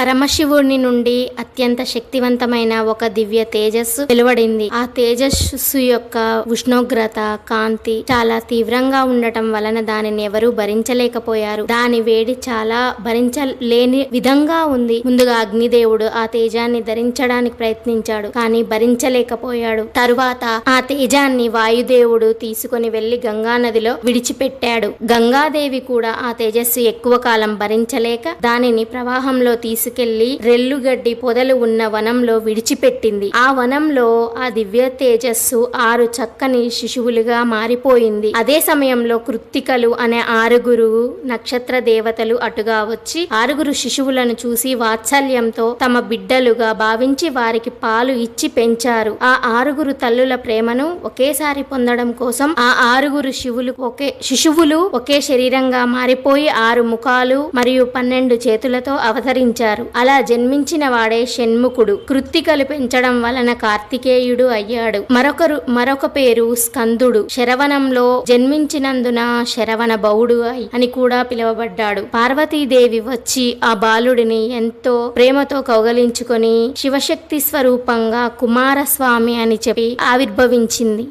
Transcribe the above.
పరమశివుని నుండి అత్యంత శక్తివంతమైన ఒక దివ్య తేజస్సు వెలువడింది. ఆ తేజస్సు యొక్క ఉష్ణోగ్రత కాంతి చాలా తీవ్రంగా ఉండటం వలన దానిని ఎవరూ భరించలేకపోయారు. దాని వేడి చాలా భరించలేని విధంగా ఉంది. ముందుగా అగ్నిదేవుడు ఆ తేజాన్ని ధరించడానికి ప్రయత్నించాడు కానీ భరించలేకపోయాడు. తరువాత ఆ తేజాన్ని వాయుదేవుడు తీసుకొని వెళ్ళి గంగా నదిలో విడిచిపెట్టాడు. గంగాదేవి కూడా ఆ తేజస్సు ఎక్కువ కాలం భరించలేక దానిని ప్రవాహంలో తీసుకెళ్ళి రెల్లుగడ్డి పొదలు ఉన్న వనంలో విడిచిపెట్టింది. ఆ వనంలో ఆ దివ్య తేజస్సు ఆరు చక్కని శిశువులుగా మారిపోయింది. అదే సమయంలో కృత్తికలు అనే ఆరుగురు నక్షత్ర దేవతలు అటుగా వచ్చి ఆరుగురు శిశువులను చూసి వాత్సల్యంతో తమ బిడ్డలుగా భావించి వారికి పాలు ఇచ్చి పెంచారు. ఆ ఆరుగురు తల్లుల ప్రేమను ఒకేసారి పొందడం కోసం ఆ ఆరుగురు శివులు ఒకే శిశువులు ఒకే శరీరంగా మారిపోయి ఆరు ముఖాలు మరియు పన్నెండు చేతులతో అవతరించారు. అలా జన్మించిన వాడే షణ్ముఖుడు. కృత్తికలు పెంచడం వలన కార్తికేయుడు అయ్యాడు. మరొకరు మరొక పేరు స్కందుడు. శరవణంలో జన్మించినందున శరవణ బౌడు అయి అని కూడా పిలువబడ్డాడు. పార్వతీదేవి వచ్చి ఆ బాలుడిని ఎంతో ప్రేమతో కౌగలించుకొని శివశక్తి స్వరూపంగా కుమారస్వామి అని చెప్పి ఆవిర్భవించింది.